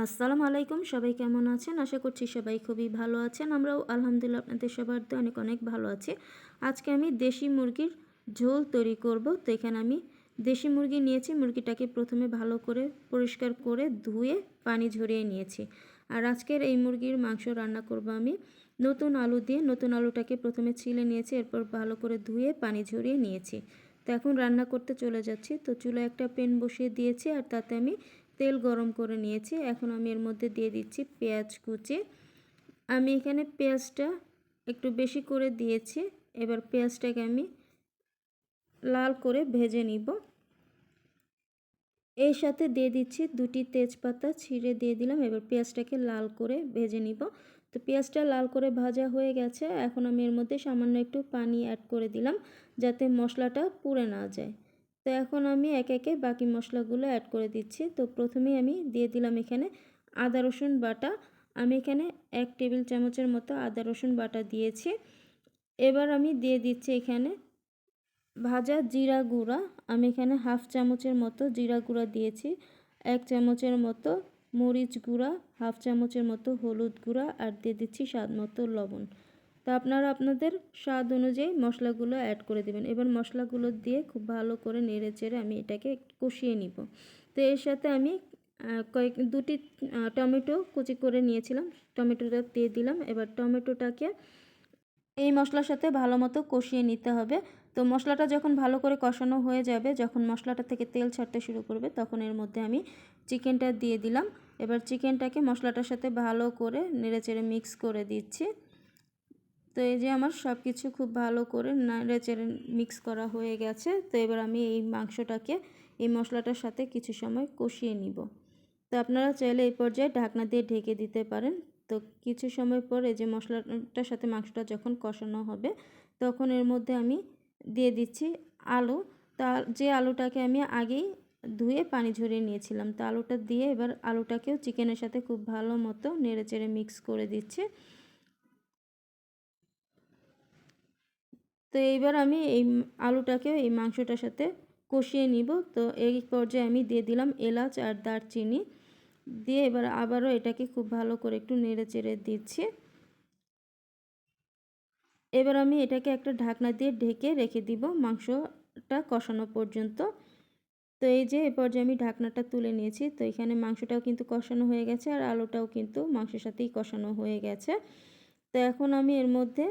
আসসালামু আলাইকুম, সবাই কেমন আছেন? আশা করছি সবাই খুবই ভালো আছেন। আমরাও আলহামদুলিল্লাহ আপনাদের সবার তো অনেক অনেক ভালো আছি। আজকে আমি দেশি মুরগির ঝোল তৈরি করব। তো এখানে আমি দেশি মুরগি নিয়েছি। মুরগিটাকে প্রথমে ভালো করে পরিষ্কার করে ধুয়ে পানি ঝরিয়ে নিয়েছি। আর আজকের এই মুরগির মাংস রান্না করব আমি। নতুন আলু দিয়ে নতুন আলুটাকে প্রথমে ছিলে নিয়েছি, এরপর ভালো করে ধুয়ে পানি ঝরিয়ে নিয়েছি। তো এখন রান্না করতে চলে যাচ্ছি। তো চুলায় একটা পেন বসিয়ে দিয়েছি আর তাতে আমি তেল গরম করে নিয়েছি। এখন আমি এর মধ্যে দিয়ে দিচ্ছি পেঁয়াজ কুচি। আমি এখানে পেঁয়াজটা একটু বেশি করে দিয়েছি। এবার পেঁয়াজটাকে আমি লাল করে ভেজে নিব। এর সাথে দিয়ে দিচ্ছি দুটি তেজপাতা ছিঁড়ে দিয়ে দিলাম। এবার পেঁয়াজটাকে লাল করে ভেজে নিব। তো পেঁয়াজটা লাল করে ভাজা হয়ে গেছে। এখন আমি এর মধ্যে সামান্য একটু পানি অ্যাড করে দিলাম যাতে মশলাটা পুড়ে না যায়। তো এখন আমি এক একে বাকি মশলাগুলো অ্যাড করে দিচ্ছি। তো প্রথমেই আমি দিয়ে দিলাম এখানে আদা, রসুন বাটা। আমি এখানে এক টেবিল চামচের মতো আদা, রসুন বাটা দিয়েছি। এবার আমি দিয়ে দিচ্ছি এখানে ভাজা জিরা গুঁড়া। আমি এখানে হাফ চামচের মতো জিরা গুঁড়া দিয়েছি, এক চামচের মতো মরিচ গুঁড়া, হাফ চামচের মতো হলুদ গুঁড়া, আর দিয়ে দিচ্ছি স্বাদ মতো লবণ। তো আপনারা আপনাদের স্বাদ অনুযায়ী মশলাগুলো অ্যাড করে দেবেন। এবার মশলাগুলো দিয়ে খুব ভালো করে নেড়ে চেড়ে আমি এটাকে কষিয়ে নিব। তো এর সাথে আমি কয়েক, দুটি টমেটো কুচি করে নিয়েছিলাম। টমেটোটা দিয়ে দিলাম। এবার টমেটোটাকে এই মশলার সাথে ভালো মতো কষিয়ে নিতে হবে। তো মশলাটা যখন ভালো করে কষানো হয়ে যাবে, যখন মশলাটা থেকে তেল ছাড়তে শুরু করবে, তখন এর মধ্যে আমি চিকেনটা দিয়ে দিলাম। এবার চিকেনটাকে মশলাটার সাথে ভালো করে নেড়ে চেড়ে মিক্স করে দিচ্ছি। তো এই যে আমার সব কিছু খুব ভালো করে নেড়ে চেড়ে মিক্স করা হয়ে গেছে, তো এবার আমি এই মাংসটাকে, এই মশলাটার সাথে কিছু সময় কষিয়ে নিব। তো আপনারা চাইলে এই পর্যায়ে ঢাকনা দিয়ে ঢেকে দিতে পারেন। তো কিছু সময় পরে যে মশলাটার সাথে মাংসটা যখন কষানো হবে, তখন এর মধ্যে আমি দিয়ে দিচ্ছি আলু। তা যে আলুটাকে আমি আগেই ধুয়ে পানি ঝরিয়ে নিয়েছিলাম, তো আলুটা দিয়ে এবার আলুটাকেও চিকেনের সাথে খুব ভালো মতো নেড়ে চেড়ে মিক্স করে দিচ্ছি। তো এইবার আমি এই আলুটাকেও এই মাংসটার সাথে কষিয়ে নিব। তো এই পর্যায়ে আমি দিয়ে দিলাম এলাচ আর দারচিনি। দিয়ে এবার আবারও এটাকে খুব ভালো করে একটু নেড়ে চেড়ে দিচ্ছি। এবার আমি এটাকে একটা ঢাকনা দিয়ে ঢেকে রেখে দিব মাংসটা কষানো পর্যন্ত। তো এই যে এ পর্যায়ে আমি ঢাকনাটা তুলে নিয়েছি। তো এখানে মাংসটাও কিন্তু কষানো হয়ে গেছে আর আলুটাও কিন্তু মাংসের সাথেই কষানো হয়ে গেছে। তো এখন আমি এর মধ্যে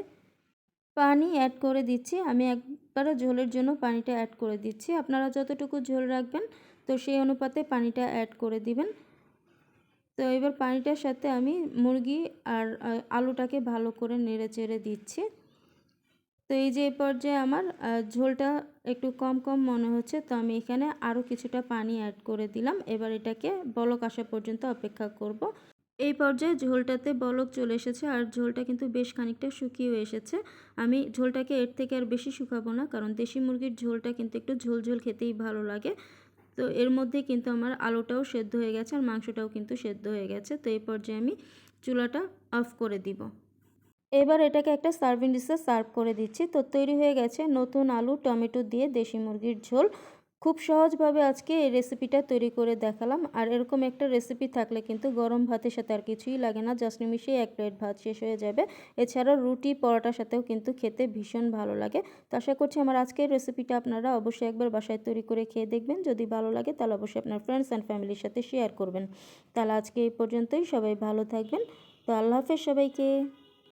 পানি অ্যাড করে দিচ্ছি। আমি একবারে ঝোলের জন্য পানিটা অ্যাড করে দিচ্ছি। আপনারা যতটুকু ঝোল রাখবেন, তো সেই অনুপাতে পানিটা অ্যাড করে দিবেন। তো এবার পানিটার সাথে আমি মুরগি আর আলুটাকে ভালো করে নেড়ে চেড়ে দিচ্ছি। তো এই যে পর্যায়ে আমার ঝোলটা একটু কম কম মনে হচ্ছে, তো আমি এখানে আরও কিছুটা পানি অ্যাড করে দিলাম। এবার এটাকে বলক আসা পর্যন্ত অপেক্ষা করব। এই পর্যায়ে ঝোলটাতে বলক চলে এসেছে আর ঝোলটা কিন্তু বেশ খানিকটা শুকিয়েও এসেছে। আমি ঝোলটাকে এর থেকে আর বেশি শুকাবো না, কারণ দেশি মুরগির ঝোলটা কিন্তু একটু ঝোল ঝোল খেতেই ভালো লাগে। তো এর মধ্যে কিন্তু আমার আলুটাও সেদ্ধ হয়ে গেছে আর মাংসটাও কিন্তু সেদ্ধ হয়ে গেছে। তো এই পর্যায়ে আমি চুলাটা অফ করে দিব। এবার এটাকে একটা সার্ভিং ডিশে সার্ভ করে দিচ্ছি। তো তৈরি হয়ে গেছে নতুন আলু, টমেটো দিয়ে দেশি মুরগির ঝোল। খুব সহজভাবে আজকে এই রেসিপিটা তৈরি করে দেখালাম। আর এরকম একটা রেসিপি থাকলে কিন্তু গরম ভাতের সাথে আর কিছুই লাগে না। জাস্ট মিশিয়ে এক প্লেট ভাত শেষ হয়ে যাবে। এছাড়াও রুটি পরোটার সাথেও কিন্তু খেতে ভীষণ ভালো লাগে। তো আশা করছি আমার আজকের রেসিপিটা আপনারা অবশ্যই একবার বাসায় তৈরি করে খেয়ে দেখবেন। যদি ভালো লাগে তাহলে অবশ্যই আপনার ফ্রেন্ডস অ্যান্ড ফ্যামিলির সাথে শেয়ার করবেন। তাহলে আজকে এই পর্যন্তই। সবাই ভালো থাকবেন। তো আল্লাহ হাফেজ সবাইকে।